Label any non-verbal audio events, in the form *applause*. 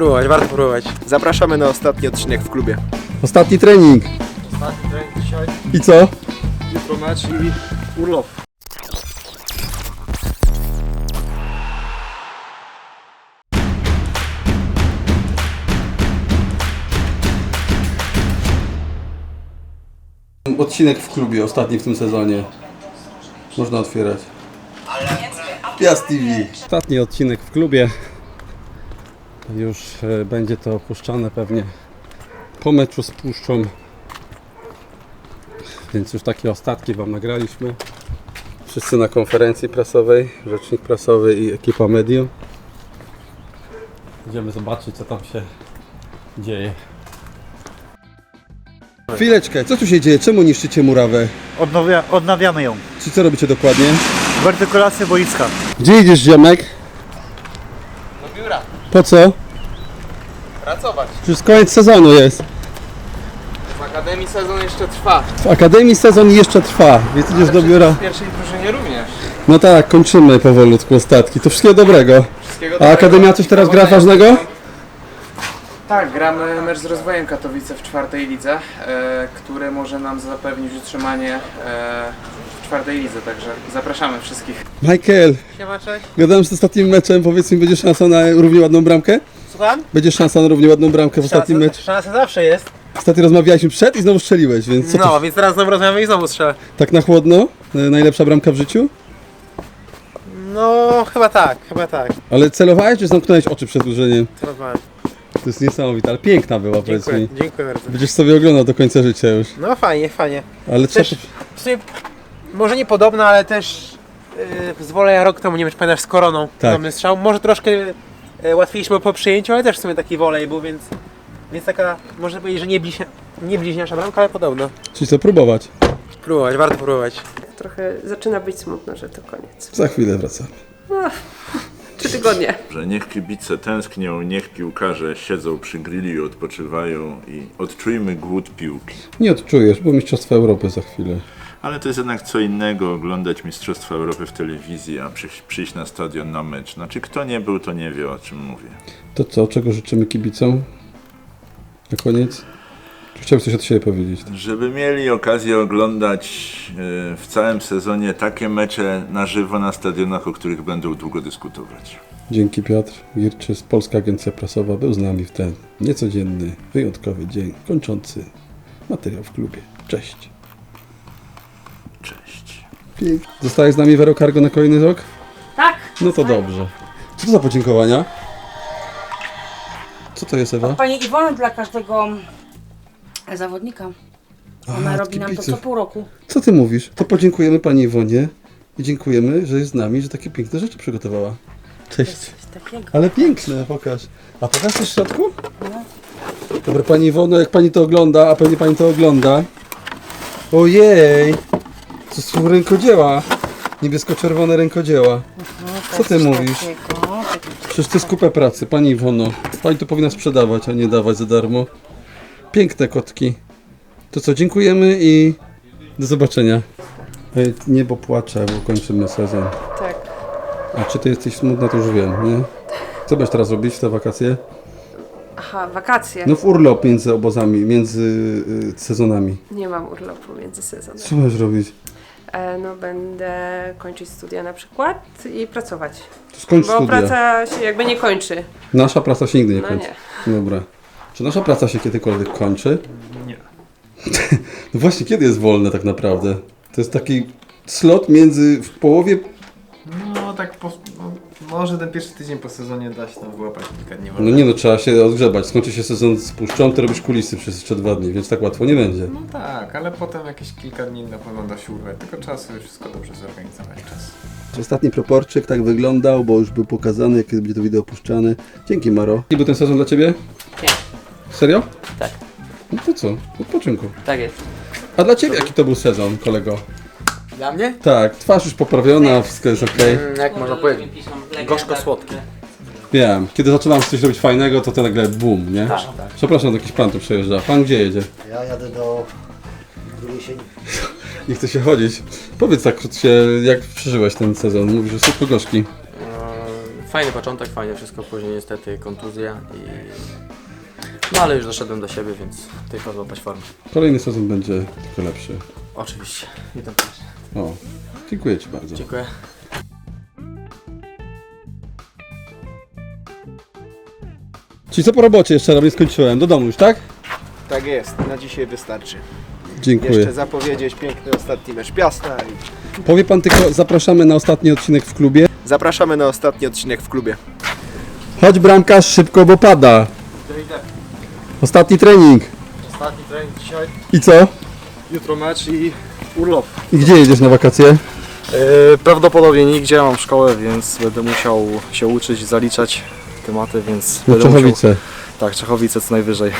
spróbować, warto próbować. Zapraszamy na ostatni odcinek w klubie. Ostatni trening. Ostatni trening dzisiaj, I co? Jutro mecz i urlop. Odcinek w klubie, ostatni w tym sezonie. Można otwierać. Piast TV. Ostatni odcinek w klubie. Już e, będzie to opuszczane pewnie po meczu z Puszczą. Więc już takie ostatki Wam nagraliśmy. Wszyscy na konferencji prasowej, rzecznik prasowy i ekipa medium. Idziemy zobaczyć co tam się dzieje. Chwileczkę, co tu się dzieje? Czemu niszczycie murawę? Odnawia, odnawiamy ją. Czy co robicie dokładnie? Wertykulację boiska. Gdzie idziesz, ziomek? Po co? Pracować. Przecież koniec sezonu jest. W Akademii sezon jeszcze trwa. W Akademii sezon jeszcze trwa, więc idziesz do biura. W pierwszej drużynie również. No tak, kończymy powolutku ostatki. To wszystkiego dobrego. Wszystkiego A. Akademia coś teraz gra ważnego? Tak, gramy mecz z rozwojem Katowice w czwartej lidze, e, który może nam zapewnić utrzymanie e, w czwartej lidze, także zapraszamy wszystkich. Michael, Siema, cześć. gadałem z ostatnim meczem, powiedz mi, będzie szansa na równie ładną bramkę? Słucham? Będzie szansa na równie ładną bramkę w ostatnim Szansa, meczu. szansa zawsze jest. Ostatnio rozmawialiśmy przed i znowu strzeliłeś, więc co to, No, więc teraz znowu rozmawiamy i znowu strzelę. tak na chłodno? E, Najlepsza bramka w życiu? No, chyba tak, chyba tak. Ale celowałeś czy zamknąłeś oczy przed uderzeniem? Rozmawiam. To jest niesamowite, ale piękna była, powiedz Dziękuję, mi. dziękuję bardzo. Będziesz sobie oglądał do końca życia już. No fajnie, fajnie. Ale co Też w sumie, może nie podobna, ale też yy, z Woleja rok temu, nie wiem czy pamiętasz, z Koroną. Tak. Podobny strzał. Może troszkę yy, łatwiejśmy po przyjęciu, ale też w sumie taki wolej był, więc, więc taka, można powiedzieć, że nie, bliźnia, nie bliźniasza bramka, ale podobna. Czyli co, próbować? Próbować, warto próbować. Trochę zaczyna być smutno, że to koniec. Za chwilę wracamy. Trzy tygodnie. że niech kibice tęsknią, niech piłkarze siedzą przy grilli i odpoczywają i odczujmy głód piłki. Nie odczujesz, bo Mistrzostwa Europy za chwilę. Ale to jest jednak co innego oglądać Mistrzostwa Europy w telewizji, a przyjść, przyjść na stadion na mecz. Znaczy kto nie był, to nie wie o czym mówię. To co, czego życzymy kibicom? Na koniec? Czy Chciałbym coś od siebie powiedzieć. Żeby mieli okazję oglądać e, w całym sezonie takie mecze na żywo na stadionach, o których będą długo dyskutować. Dzięki Piotr Girczys, Polska Agencja Prasowa był z nami w ten niecodzienny, wyjątkowy dzień, kończący materiał w klubie. Cześć. Cześć. Zostajesz z nami Vero Cargo na kolejny rok? Tak. No to dobrze. Co to za podziękowania? Co to jest Ewa? Pani Iwony dla każdego zawodnika. Ona A, robi nam to co pół roku. Co ty mówisz? To podziękujemy pani Iwonie i dziękujemy, że jest z nami, że takie piękne rzeczy przygotowała. Cześć. Coś takiego. Ale piękne, pokaż. A pokaż coś w środku? Dobra, pani Iwono, jak pani to ogląda, a pewnie pani to ogląda. Ojej! To są rękodzieła. Niebiesko-czerwone rękodzieła. Co ty mówisz? Takiego, Przecież to jest kupę pracy, pani Iwono. Pani to powinna sprzedawać, a nie dawać za darmo. Piękne kotki. To co, dziękujemy i do zobaczenia. Ej, Niebo płacze, bo kończymy sezon. Tak. A czy ty jesteś smutna, to już wiem, nie? Co będziesz teraz robić w te wakacje? Aha, wakacje. No w urlop między obozami, między y, sezonami. Nie mam urlopu między sezonem. Co będziesz robić? E, no będę kończyć studia na przykład i pracować. To skończ Bo studia. praca się jakby nie kończy. Nasza praca się nigdy nie No kończy. nie. Dobra. Czy nasza praca się kiedykolwiek kończy? Nie. *laughs* No właśnie, kiedy jest wolne tak naprawdę? To jest taki slot między w połowie No tak, po, no, może ten pierwszy tydzień po sezonie da się tam wyłapać kilka dni. No nie no, trzeba się odgrzebać. Skończy się sezon z puszczą, to robisz kulisy przez jeszcze dwa dni, więc tak łatwo nie będzie. No tak, ale potem jakieś kilka dni na pewno da się urwać, tylko trzeba sobie wszystko dobrze zorganizować czas. Ostatni proporczyk tak wyglądał, bo już był pokazany, jak będzie to wideo opuszczane. Dzięki Maro. Jaki był ten sezon dla Ciebie? Nie. Serio? Tak. No to co? Odpoczynku. Tak jest. A dla Ciebie jaki to był sezon, kolego? Dla mnie? Tak, twarz już poprawiona, wszystko jest okej. Mm, jak można powiedzieć? Gorzko-słodki. Wiem, kiedy zaczynam coś robić fajnego, to to nagle boom, nie? Tak, Przepraszam, jakiś pan tu przejeżdża. Pan gdzie jedzie? Ja jadę do drugiej sieni. *laughs* Nie chce się chodzić. Powiedz tak krótkie, jak przeżyłeś ten sezon? Mówisz, że super gorzki. fajny początek, fajnie wszystko, później niestety kontuzja i... No ale już doszedłem do siebie, więc tylko złapać formę. Kolejny sezon będzie tylko lepszy. Oczywiście. To też. O, dziękuję Ci bardzo. Dziękuję. Czyli co po robocie jeszcze robię, skończyłem. Do domu już, tak? Tak jest, na dzisiaj wystarczy. Dziękuję. Jeszcze zapowiedzieć piękny ostatni mecz Piasta i Powie Pan tylko, zapraszamy na ostatni odcinek w klubie. zapraszamy na ostatni odcinek w klubie. Chodź bramkarz szybko, bo pada. Ostatni trening. Ostatni trening dzisiaj, I co? jutro mecz i urlop. I gdzie jedziesz na wakacje? prawdopodobnie nigdzie, mam szkołę, więc będę musiał się uczyć, zaliczać tematy, więc Na będę musiał... Czechowice. Tak, Czechowice co najwyżej.